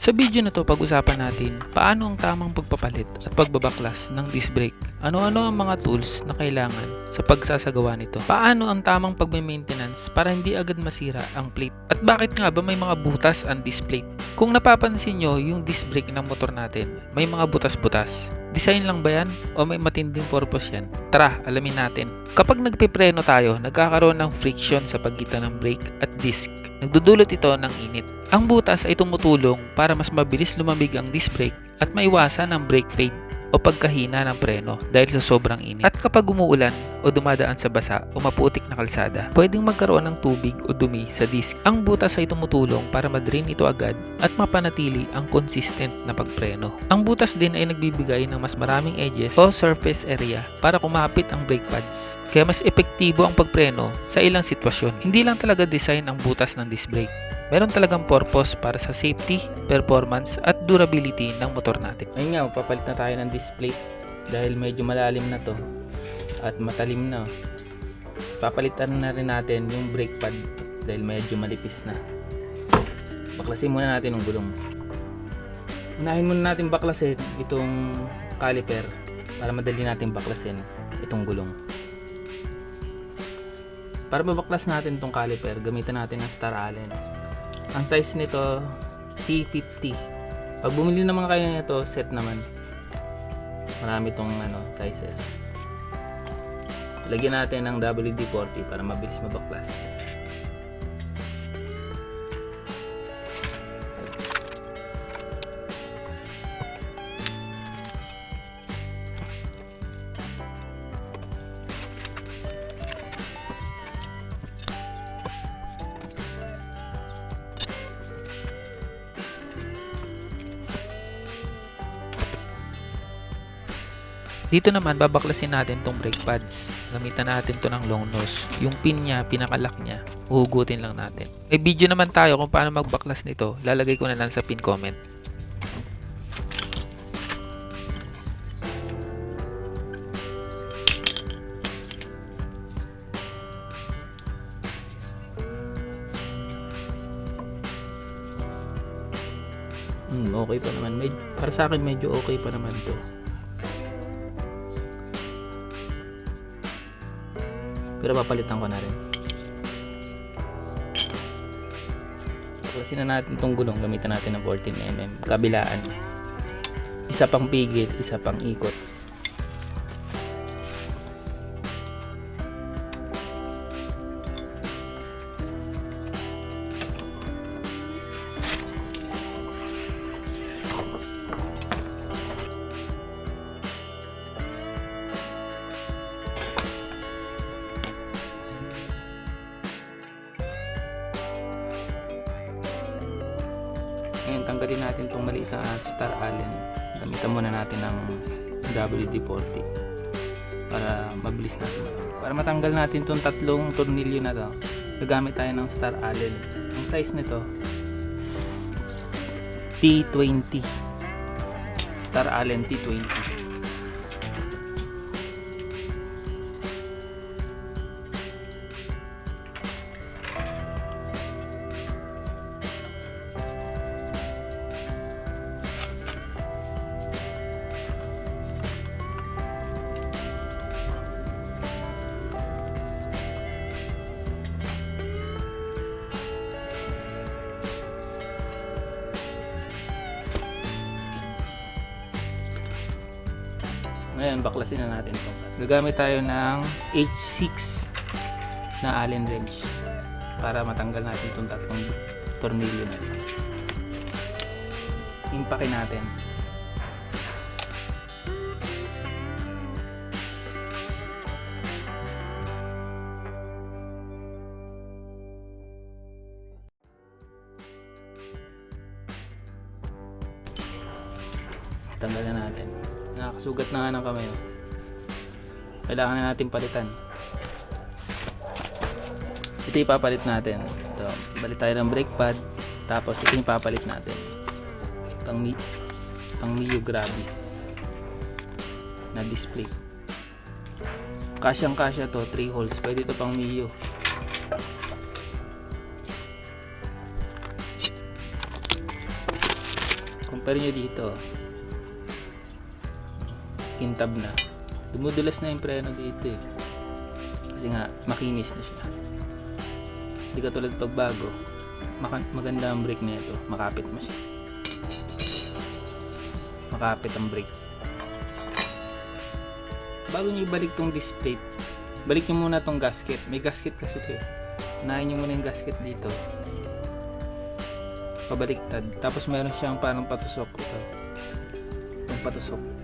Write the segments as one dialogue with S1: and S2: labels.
S1: Sa video na to, pag-usapan natin paano ang tamang pagpapalit at pagbabaklas ng disc brake. Ano-ano ang mga tools na kailangan sa pagsasagawa nito. Paano ang tamang pagme-maintenance para hindi agad masira ang plate. At bakit nga ba may mga butas ang disc plate? Kung napapansin nyo yung disc brake ng motor natin, may mga butas-butas. Design lang ba yan o may matinding purpose yan? Tara, alamin natin. Kapag nagpipreno tayo, nagkakaroon ng friction sa pagitan ng brake at disc. Nagdudulot ito ng init. Ang butas ay tumutulong para mas mabilis lumamig ang disc brake at maiwasan ang brake fade o pagkahina ng preno dahil sa sobrang init. At kapag umuulan o dumadaan sa basa o maputik na kalsada, pwedeng magkaroon ng tubig o dumi sa disc. Ang butas ay tumutulong para madrain ito agad at mapanatili ang consistent na pagpreno. Ang butas din ay nagbibigay ng mas maraming edges o surface area para kumapit ang brake pads. Kaya mas epektibo ang pagpreno sa ilang sitwasyon. Hindi lang talaga design ang butas ng disc brake. Meron talagang purpose para sa safety, performance at durability ng motor natin. Ayun nga, papalit na tayo ng display dahil medyo malalim na to at matalim na. Papalitan na rin natin yung brake pad dahil medyo malipis na. Baklasin muna natin ang gulong. Unahin muna natin baklasin itong caliper para madali natin baklasin itong gulong. Para mabaklas natin itong caliper, gamitan natin ng Star Allen. Ang size nito, T50. Pag bumili naman kayo nito, set naman. Marami itong ano, sizes. Lagyan natin ng WD-40 para mabilis mabaklas. Dito naman babaklasin natin tong brake pads. Gamitan natin to ng long nose. Yung pin niya, pinakalak niya, uhugutin lang natin. May video naman tayo kung paano magbaklas nito. Lalagay ko na lang sa pin comment. Hmm, okay pa naman. Med para sa akin medyo okay pa naman to. Pero papalitan ko na rin. Baklasin na natin itong gulong. Gamitan natin ng 14mm. Kabilaan. Isa pang pigil, isa pang ikot. Ngayon, tanggalin natin itong maliit na Star Allen. Gamitan muna natin ng WD-40 para mabilis natin. Para matanggal natin itong tatlong tornilyo na to, gagamit tayo ng Star Allen. Ang size nito, T20. Star Allen T20. Ngayon, baklasin na natin ito. Gagamit tayo ng H6 na Allen wrench para matanggal natin itong tatlong tornilyo na ito. Impakin natin. Tanggal na natin. Nakakasugat na nga ng kamay. Kailangan na natin palitan. Ito ipapalit natin. Ito, balik tayo ng brake pad. Tapos ito yung ipapalit natin. Pang, mi pang Mio Gravis na display. Kasyang kasya to, 3 holes. Pwede ito pang Mio. Compare nyo dito. Kintab na. Dumudulas na yung preno dito eh. Kasi nga, makinis na siya. Hindi katulad pag bago. Maka- maganda ang brake na ito. Makapit mo siya. Makapit ang brake. Bago nyo ibalik tong disc plate, balik nyo muna tong gasket. May gasket kasi ito eh. Unahin nyo muna yung gasket dito. Pabaliktad. Tapos meron siyang parang patusok ito. Yung patusok.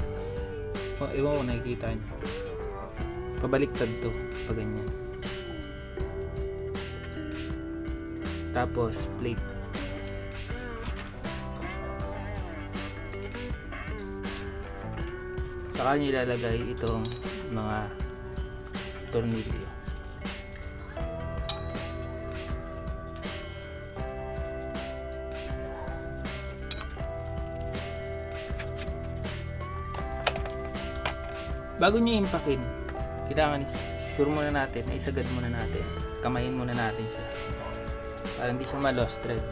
S1: O, ewan ko nakikita nyo. Pabaliktad to. Pag ganyan. Tapos, plate. Saka nyo ilalagay itong mga tornilyo. Bago nyo impakin, kailangan sure muna natin, na isagad muna natin. Kamayin muna natin siya. Para hindi siya ma-lost thread.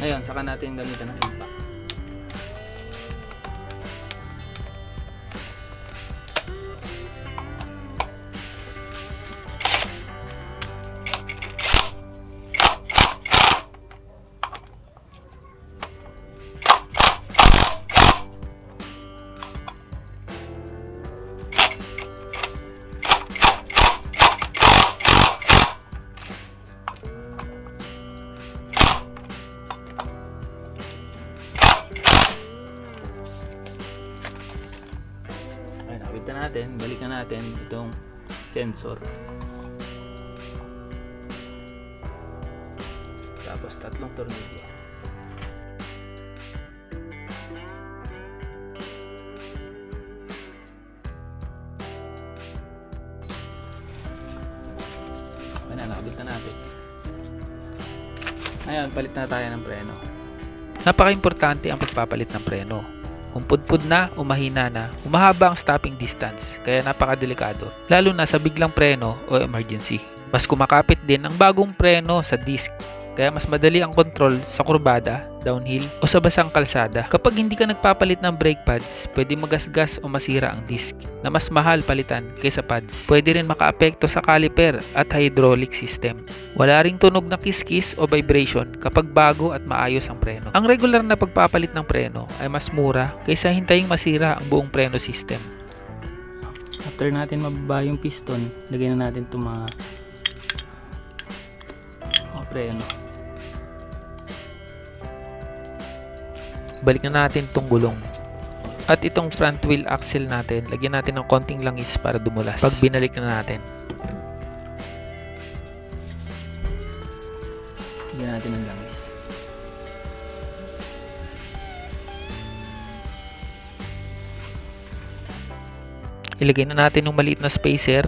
S1: Ngayon, saka natin gamitan ng nakita natin, balikan natin itong sensor. Tapos tatlong tornilyo. Ayun na, nakabit na natin. Ngayon, palit na tayo ng preno. Napaka-importante ang pagpapalit ng preno. Kung pudpud na o na, umahaba ang stopping distance kaya napakadelikado, lalo na sa biglang preno o emergency. Mas kumakapit din ang bagong preno sa disc kaya mas madali ang control sa kurbada, downhill o sa basang kalsada. Kapag hindi ka nagpapalit ng brake pads, pwede magasgas o masira ang disc na mas mahal palitan kaysa pads. Pwede rin makaapekto sa caliper at hydraulic system. Wala ring tunog na kiskis o vibration kapag bago at maayos ang preno. Ang regular na pagpapalit ng preno ay mas mura kaysa hintayin masira ang buong preno system. After natin mababa yung piston, lagay na natin itong mga preno. Balik na natin itong gulong. At itong front wheel axle natin, lagyan natin ng konting langis para dumulas. Pag binalik na natin. Lagyan natin ng langis. Ilagay na natin yung maliit na spacer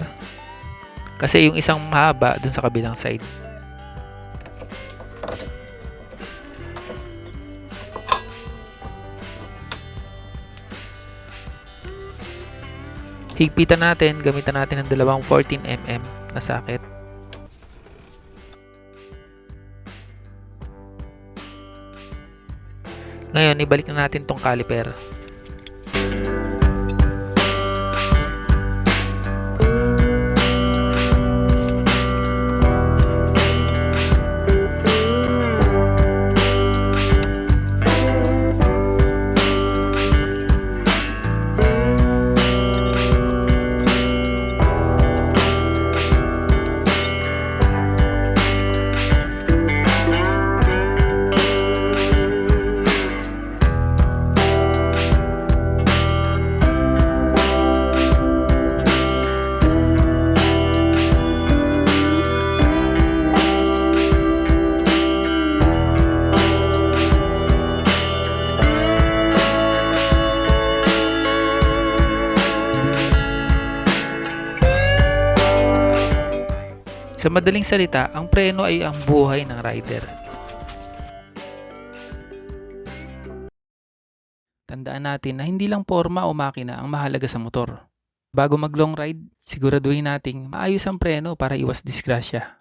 S1: kasi yung isang mahaba dun sa kabilang side. Higpitan natin, gamitan natin ng dalawang 14mm na socket. Ngayon, ibalik na natin tong caliper. Sa madaling salita, ang preno ay ang buhay ng rider. Tandaan natin na hindi lang forma o makina ang mahalaga sa motor. Bago mag long ride, siguraduhin nating maayos ang preno para iwas disgrasya.